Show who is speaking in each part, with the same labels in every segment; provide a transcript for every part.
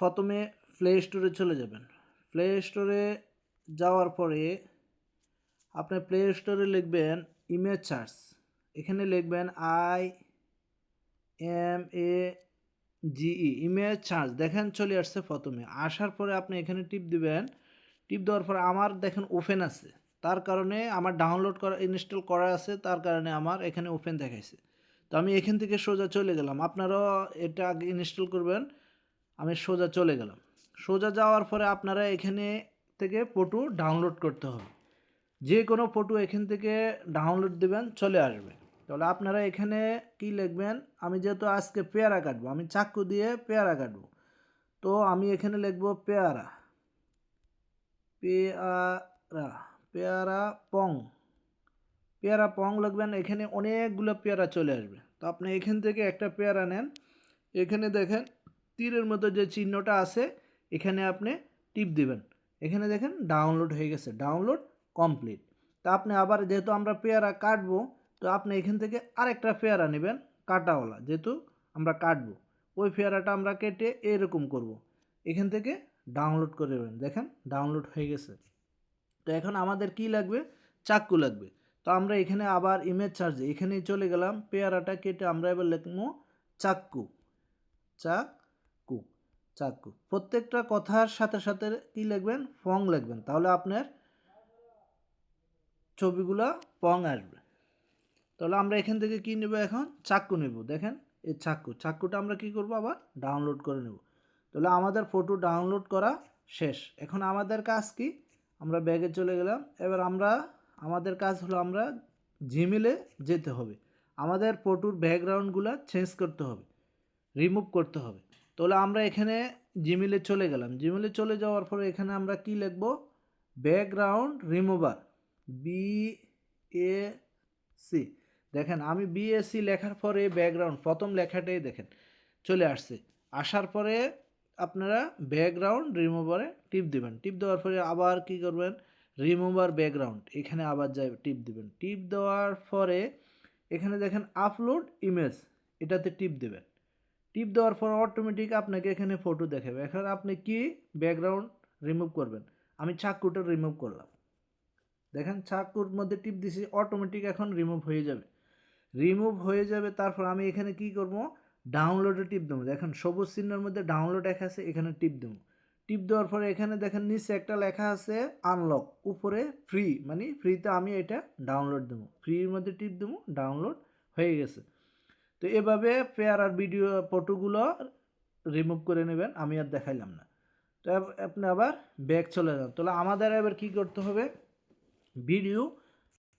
Speaker 1: প্রথমে প্লে স্টোরে চলে যাবেন। প্লে স্টোরে যাওয়ার পরে আপনি প্লে স্টোরে লিখবেন ইমেজ সার্চ এখানে লিখবেন I M A G E image search দেখেন চলে আসছে প্রথমে। আসার পরে আপনি এখানে টিপ দিবেন। টিপ দেওয়ার পরে আমার দেখেন ওপেন আছে। তার কারণে আমার ডাউনলোড করা ইনস্টল করা আছে। তার কারণে আমার এখানে ওপেন দেখাইছে। তো আমি এখান থেকে সোজা চলে গেলাম। আপনারাও এটা আগে ইনস্টল করবেন। আমি সোজা চলে গেলাম। সোজা যাওয়ার পরে আপনারা এখানে থেকে ফটো ডাউনলোড করতে হবে। যে কোনো ফটো এখান থেকে ডাউনলোড দেবেন, চলে আসবে। তাহলে আপনারা এখানে কি লিখবেন? আমি যেহেতু আজকে পেয়ারা কাটবো, আমি চাক্কু দিয়ে পেয়ারা কাটবো। তো আমি এখানে লিখব পেয়ারা। পেয়ারা পেয়ারা পং। পেয়ারা পং লিখবেন, এখানে অনেকগুলো পেয়ারা চলে আসবে। তো আপনি এখান থেকে একটা পেয়ারা নেন। এখানে দেখেন তীরের মতো যে চিহ্নটা আছে, এখানে আপনি টিপ দিবেন। এখানে দেখেন ডাউনলোড হয়ে গেছে ডাউনলোড কমপ্লিট তা আপনি আবার যেহেতু আমরা পেয়ারা কাটবো, তো আপনি এখান থেকে আরেকটা পেয়ারা নেবেন, কাটাওয়ালা, যেহেতু আমরা কাটবো। ওই পেয়ারাটা আমরা কেটে এরকম করব। এখান থেকে ডাউনলোড করে নেবেন, দেখেন ডাউনলোড হয়ে গেছে। তো এখন আমাদের কি লাগবে? চাকু লাগবে। তো আমরা এখানে আবার ইমেজ চার্জে এখানেই চলে গেলাম, পেয়ারাটা কেটে আমরা এবার লিখব চাকু চাক্কু চাক্কু প্রত্যেকটা কথার সাথে সাথে কি লিখবেন? ফং লিখবেন। তাহলে আপনার ছবিগুলো পং আসবে। তাহলে আমরা এখান থেকে কি নেব এখন? চাক্কু নেব। দেখেন, এই চাক্কু চাক্কুটা আমরা কি করব আবার? ডাউনলোড করে নেব। তাহলে আমাদের ফটো ডাউনলোড করা শেষ। এখন আমাদের কাজ কি? আমরা ব্যাগে চলে গেলাম। এবার আমরা, আমাদের কাজ হলো আমরা জিমেলে যেতে হবে। আমাদের ফটোর ব্যাকগ্রাউন্ডগুলো চেঞ্জ করতে হবে। রিমুভ করতে হবে। তাহলে আমরা এখানে জিমেলে চলে গেলাম। জিমেলে চলে যাওয়ার পরে এখানে আমরা কি লিখব? Background remover B A C দেখেন, আমি বিএসসি লেখার পরে ব্যাকগ্রাউন্ড প্রথম লেখাটাই দেখেন, চলে আসছে। আসার পরে আপনারা ব্যাকগ্রাউন্ড রিমুভারে টিপ দিবেন। টিপ দেওয়ার পরে আবার কি করবেন? রিমুভার ব্যাকগ্রাউন্ড এখানে আবার যাই, টিপ দিবেন। টিপ দেওয়ার পরে এখানে দেখেন আপলোড ইমেজ এটাতে টিপ দেবেন। টিপ দেওয়ার পর অটোমেটিক আপনাকে এখানে ফটো দেখাবে। এখন আপনি কি ব্যাকগ্রাউন্ড রিমুভ করবেন? আমি চাকুটা রিমুভ করলাম। দেখেন চাকুর মধ্যে টিপ দিছি অটোমেটিক এখন রিমুভ হয়ে যাবে। রিমুভ হয়ে যাবে, তারপর আমি এখানে কি করব? ডাউনলোডে টিপ দেবো। দেখেন সবুজ চিহ্নের মধ্যে ডাউনলোড লেখা আছে, এখানে টিপ দেবো। টিপ দেওয়ার পরে এখানে দেখেন নিচে একটা লেখা আছে আনলক উপরে ফ্রি মানে ফ্রিতে আমি এটা ডাউনলোড দেবো। ফ্রির মধ্যে টিপ দেবো ডাউনলোড হয়ে গেছে। তো এভাবে পেয়ার আর ভিডিও ফটোগুলো রিমুভ করে নেবেন, আমি আর দেখাইলাম না। তো আপনি আবার ব্যাক চলে যান। তাহলে আমাদের এবার কি করতে হবে? ভিডিও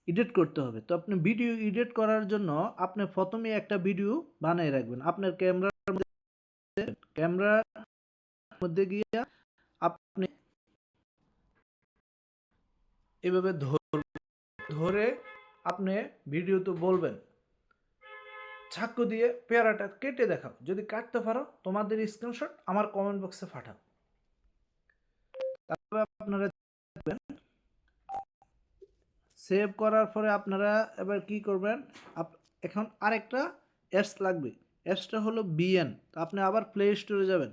Speaker 1: এডিট করতে হবে। তো আপনি ভিডিও এডিট করার জন্য আপনি প্রথমে একটা ভিডিও বানিয়ে রাখবেন। আপনার ক্যামেরার মধ্যে ক্যামেরার মধ্যে গিয়ে আপনি এভাবে ধরে আপনি ভিডিও তো বলবেন। ছাক্কু দিয়ে পেয়ারাটা কেটে দেখাও। যদি কাটতে পারো, তোমাদের স্ক্রিনশট আমার কমেন্ট বক্সে পাঠাও। তারপরে আপনারা সেভ করার পরে আপনারা এবার কি করবেন এখন আরেকটা অ্যাপস লাগবে। অ্যাপসটা হলো বিএন তো আপনি আবার প্লে স্টোরে যাবেন।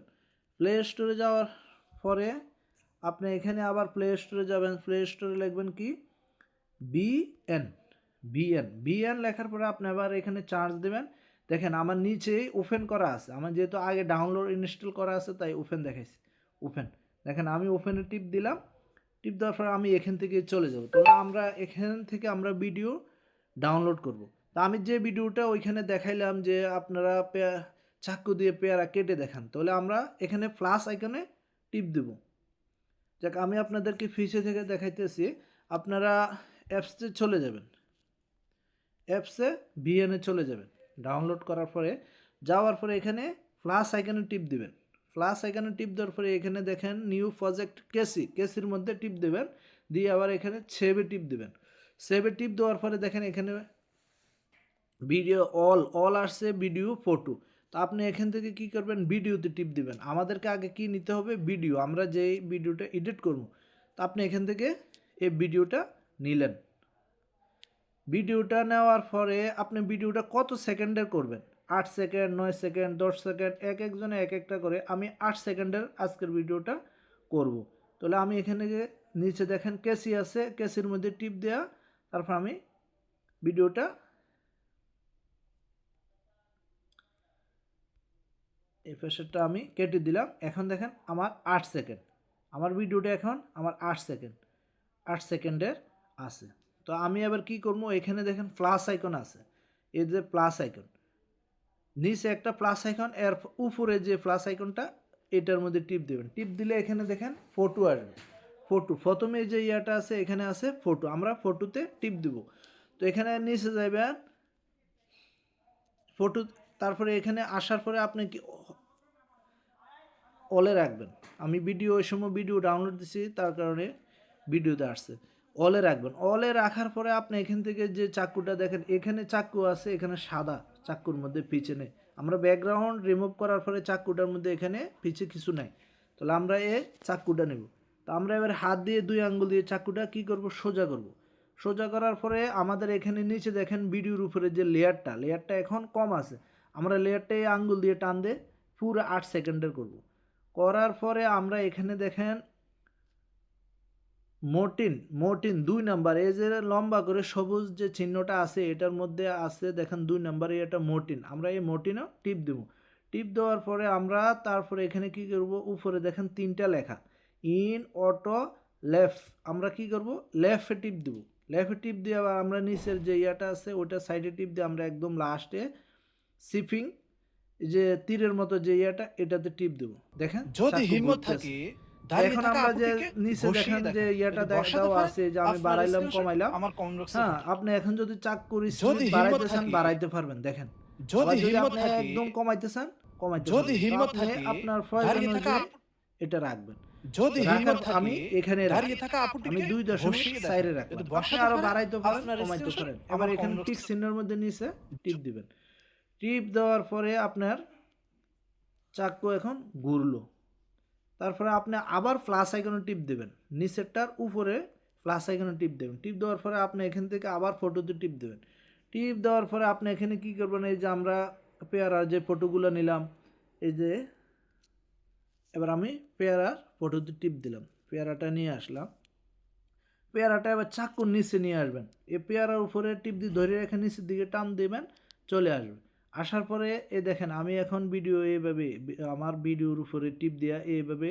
Speaker 1: প্লে স্টোরে যাওয়ার পরে আপনি এখানে আবার প্লে স্টোরে যাবেন। প্লে স্টোরে লিখবেন কি? বিএন বিএন বিএন লেখার পরে আপনি আবার এখানে চার্জ দেবেন। দেখেন আমার নিচেই ওপেন করা আছে। আমার যেহেতু আগে ডাউনলোড ইনস্টল করা আছে, তাই ওপেন দেখাইছি। ওপেন দেখেন আমি ওপেনে টিপ দিলাম। টিপ দেওয়ার পরে আমি এখান থেকে চলে যাব। তো আমরা এখান থেকে আমরা ভিডিও ডাউনলোড করব। তা আমি যে ভিডিওটা ওইখানে দেখাইলাম যে আপনারা চাক্কু দিয়ে পেয়ারা কেটে দেখান, তাহলে আমরা এখানে প্লাস আইকনে টিপ দেব। যাক, আমি আপনাদেরকে ফিসে থেকে দেখাইতেছি। আপনারা অ্যাপসে চলে যাবেন। অ্যাপসে বিএনএ চলে যাবেন। ডাউনলোড করার পরে, যাওয়ার পরে এখানে প্লাস আইকনে টিপ দিবেন। প্লাস এখানে টিপ দেওয়ার পরে এখানে দেখেন নিউ প্রজেক্ট কেসি কেসির মধ্যে টিপ দেবেন। দিয়ে আবার এখানে সেভে টিপ দেবেন। সেভে টিপ দেওয়ার পরে দেখেন এখানে ভিডিও অল অল আসছে ভিডিও ফটো তো আপনি এখান থেকে কি করবেন? ভিডিওতে টিপ দিবেন। আমাদেরকে আগে কি নিতে হবে? ভিডিও আমরা যেই ভিডিওটা এডিট করব। তো আপনি এখান থেকে এই ভিডিওটা নিলেন। ভিডিওটা নেওয়ার পরে আপনি ভিডিওটা কত সেকেন্ডের করবেন? আট সেকেন্ড, নয় সেকেন্ড, দশ সেকেন্ড, এক একজনে এক একটা করে আমি আট সেকেন্ডের আজকের ভিডিওটা করব। তাহলে আমি এখানে নিচে দেখেন কেসি আছে, কেসির মধ্যে টিপ দেওয়া তারপর আমি ভিডিওটা এই প্রেশারটা আমি কেটে দিলাম। এখন দেখেন আমার আট সেকেন্ড। আমার ভিডিওটা এখন আমার আট সেকেন্ড, আট সেকেন্ডের আছে। তো আমি এবার কি করব? এখানে দেখেন প্লাস আইকন আছে। এই যে প্লাস আইকন নিচে একটা প্লাস আইকন এর উপরে যে প্লাস আইকনটা এটার মধ্যে টিপ দেবেন। টিপ দিলে এখানে দেখেন ফটো আসবে। ফটো প্রথমে যে ইয়াটা আছে, এখানে আছে ফটো আমরা ফটোতে টিপ দিব। তো এখানে নিচে যাবেন ফটো তারপরে এখানে আসার পরে আপনি কি অলে রাখবেন। আমি ভিডিও ওই সময় ভিডিও ডাউনলোড দিছি, তার কারণে ভিডিওতে আসছে। অলে রাখবেন। অলে রাখার পরে আপনি এখান থেকে যে চাক্কুটা দেখেন, এখানে চাকু আছে, এখানে সাদা চাকুর মধ্যে পিছনে আমরা ব্যাকগ্রাউন্ড রিমুভ করার পরে চাকুটার মধ্যে এখানে পিছে কিছু নাই। তাহলে আমরা এ চাকুটা নেব। তো আমরা এবার হাত দিয়ে দুই আঙ্গুল দিয়ে চাক্কুটা কি করব? সোজা করব। সোজা করার পরে আমাদের এখানে নিচে দেখেন ভিডিওর উপরে যে লেয়ারটা লেয়ারটা এখন কম আছে। আমরা লেয়ারটা এই আঙ্গুল দিয়ে টান দিয়ে পুরো আট সেকেন্ডের করব। করার পরে আমরা এখানে দেখেন মোটিন মোটিন দুই নাম্বার এই যে লম্বা করে সবুজ যে চিহ্নটা আছে এটার মধ্যে আছে দেখেন দুই নাম্বারে এটা মোটিন। আমরা এই মোটিনও টিপ দেবো। টিপ দেওয়ার পরে আমরা তারপরে এখানে কি করব? উপরে দেখেন তিনটা লেখা। ইন অটো লেফ আমরা কি করব? লেফটে টিপ দেব। লেফে টিপ দিয়ে আবার আমরা নিচের যে ইয়াটা আছে ওটা সাইডে টিপ দিয়ে আমরা একদম লাস্টে সিফিং যে তীরের মতো যে ইয়াটা এটাতে টিপ দেব। দেখেন
Speaker 2: যদি হিম্মত থাকে
Speaker 1: এখন আমরা যে নিচে দেখেন যে ইয়াটা
Speaker 2: যদি
Speaker 1: দেখ-
Speaker 2: বসাতে
Speaker 1: দেওয়া
Speaker 2: পারেন,
Speaker 1: আছে যে আমি বাড়াইলাম কমাইলাম।
Speaker 2: আমার
Speaker 1: হ্যাঁ আপনি এখন যদি চাক করি
Speaker 2: হিম্মত
Speaker 1: বাড়াইতে পারবেন দেখেন।
Speaker 2: যদি হিম্মত থাকে
Speaker 1: একদম কমাইতে চান কমাইতে
Speaker 2: যদি হিম্মত থাকে
Speaker 1: আপনার প্রয়োজন এটা রাখবেন।
Speaker 2: যদি হিম্মত
Speaker 1: আমি এখানে
Speaker 2: দাঁড়িয়ে থাকা
Speaker 1: আমি দুই দশমিক। সাইডে আপনি আরও
Speaker 2: পারেন,
Speaker 1: বাড়াইতে পারেন কমাইতে এবার এখানে টিক চিহ্নের মধ্যে নিচে টিপ দিবেন। টিপ দেওয়ার পরে আপনার চাক্কু এখন ঘুরলো তারপরে আপনি আবার প্লাস আইকনে টিপ দেবেন। নিচেরটার উপরে প্লাস আইকনে টিপ দেবেন। টিপ দেওয়ার পরে আপনি এখান থেকে আবার ফটোতে টিপ দেবেন। টিপ দেওয়ার পরে আপনি এখানে কি করবেন? এই যে আমরা পেয়ারার যে ফটোগুলো নিলাম, এই যে এবার আমি পেয়ারার ফটোতে টিপ দিলাম। পেয়ারাটা নিয়ে আসলাম। পেয়ারাটা এবার চাকুর নিচে নিয়ে আসবেন। এই পেয়ারার উপরে টিপ দিয়ে ধরে রেখে নিচের দিকে টান দেবেন, চলে আসবে। আসার পরে, এ দেখেন, আমি এখন ভিডিও এইভাবে আমার ভিডিওর উপরে টিপ দেওয়া এইভাবে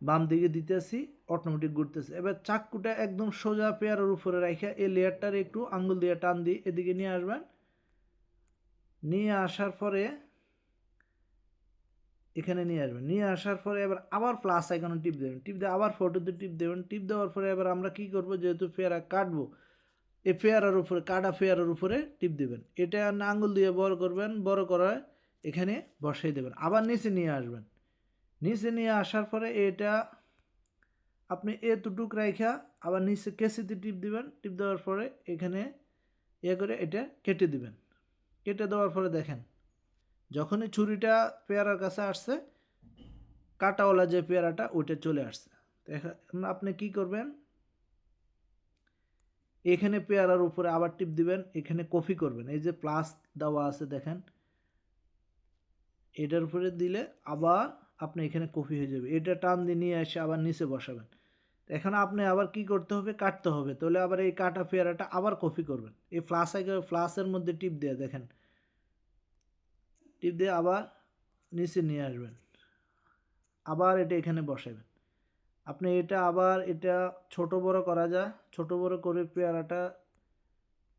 Speaker 1: বাম দিকে দিতেছি অটোমেটিক ঘুরতেছে। এবার চাক্কুটা একদম সোজা পেয়ারের উপরে রেখে এই লেয়ারটার একটু আঙ্গুল দিয়ে টান দিয়ে এদিকে নিয়ে আসবেন। নিয়ে আসার পরে, এখানে নিয়ে আসবেন। নিয়ে আসার পরে এবার আবার প্লাস আইকনে টিপ দেবেন। টিপ দিয়ে আবার ফটোতে টিপ দেবেন। টিপ দেওয়ার পরে এবার আমরা কি করব, যেহেতু পেয়ারা কাটবো এই পেয়ারার উপরে, কাটা পেয়ারার উপরে টিপ দেবেন। এটা না আঙ্গুল দিয়ে বড় করবেন, বড় করায় এখানে বসাই দেবেন। আবার নিচে নিয়ে আসবেন। নিচে নিয়ে আসার পরে এটা আপনি এ এতটুক রাইখা আবার নিচে কেসিতে টিপ দিবেন। টিপ দেওয়ার পরে এখানে ইয়ে করে এটা কেটে দিবেন। কেটে দেওয়ার পরে দেখেন, যখনই ছুরিটা পেয়ারার কাছে আসছে, কাটাওয়ালা যে পেয়ারাটা ওইটা চলে আসছে। এখন আপনি কি করবেন? এখানে পেয়ারার উপরে আবার টিপ দিবেন, এখানে কপি করবেন। এই যে প্লাস দেওয়া আছে, দেখেন। এটার উপরে দিলে আবার আপনি এখানে কপি হয়ে যাবে। এটা টান দিয়ে নিয়ে এসে আবার নিচে বসাবেন। এখন আপনি আবার কি করতে হবে? কাটতে হবে। তাহলে আবার এই কাটা পেয়ারাটা আবার কপি করবেন। এই ফ্লাস ফ্লাসের মধ্যে টিপ দিয়ে, দেখেন। টিপ দিয়ে আবার নিচে নিয়ে আসবেন। আবার এটা এখানে বসাবেন। আপনি এটা আবার এটা ছোট বড় করা যায়। ছোট বড় করে পেয়ারাটা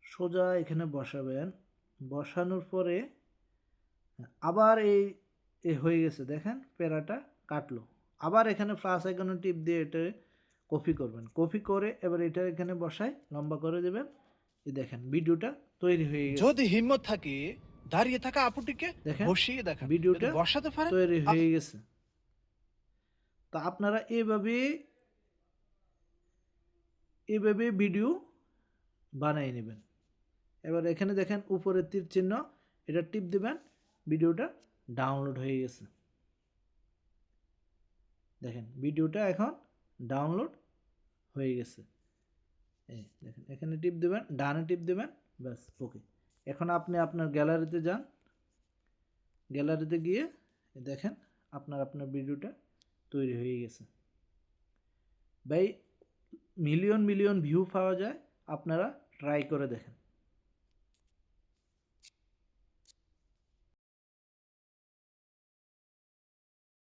Speaker 1: সোজা এখানে বসাবেন। বসানোর পরে আবার এই এ হয়ে গেছে দেখেন পেয়ারাটা কাটলো। আবার এখানে ফ্লাস আইকনে টিপ দিয়ে এটা কপি করবেন। কপি করে এবার এটা এখানে বসায় লম্বা করে দেবেন। এই দেখেন ভিডিওটা তৈরি হয়ে গেছে।
Speaker 2: যদি হিম্মত থাকে দাঁড়িয়ে থাকা আপুটিকে
Speaker 1: দেখেন
Speaker 2: বসিয়ে দেখেন।
Speaker 1: ভিডিওটা
Speaker 2: বসাতে পারেন
Speaker 1: তৈরি হয়ে গেছে। তো আপনারা এভাবে এভাবে ভিডিও বানিয়ে নেবেন। এবার এখানে দেখেন উপরে তীর চিহ্ন, এটা টিপ দিবেন, ভিডিওটা ডাউনলোড হয়ে গেছে। দেখেন, ভিডিওটা এখন ডাউনলোড হয়ে গেছে। দেখেন, এখানে টিপ দেবেন, ডানে টিপ দেবেন, ব্যাস ওকে এখন আপনি আপনার গ্যালারিতে যান। গ্যালারিতে গিয়ে দেখেন, আপনার আপনার ভিডিওটা তৈরি হয়ে গেছে। ভাই মিলিয়ন মিলিয়ন ভিউ পাওয়া যায় আপনারা ট্রাই করে দেখেন।